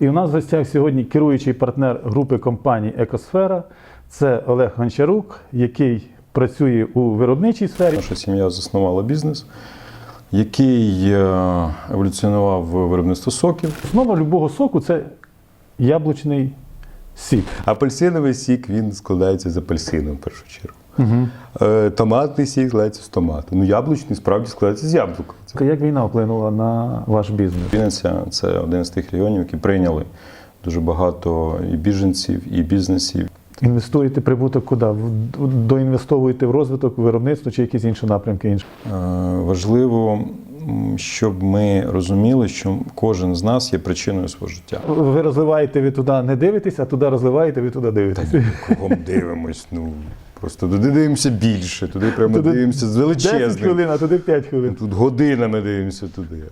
І у нас в гостях сьогодні керуючий партнер групи компаній Екосфера. Це Олег Гончарук, який працює у виробничій сфері. Наша сім'я заснувала бізнес, який е, еволюціонував в виробництво соків. Основа любого соку це яблучний сік. Апельсиновий сік він складається з апельсину в першу чергу. Е, Томатний сік складається з томату. Ну, яблучний справді складається з яблука. Це Як війна вплинула на ваш бізнес? Вінниця це один з тих регіонів, які прийняли дуже багато і біженців, і бізнесів. Інвестуєте прибуток куди? Доінвестовуєте в розвиток, в виробництво чи якісь інші напрямки? Інші? Е, Важливо, щоб ми розуміли, що кожен з нас є причиною свого життя. Ви розливаєте, ви туди не дивитесь, а туди розливаєте, ви туди дивитесь. Кого ми дивимось? Ну просто туди дивимося більше, туди прямо Туди дивимося з 10 величезним. хвилин, а туди 5 хвилин. Тут годинами дивимося туди.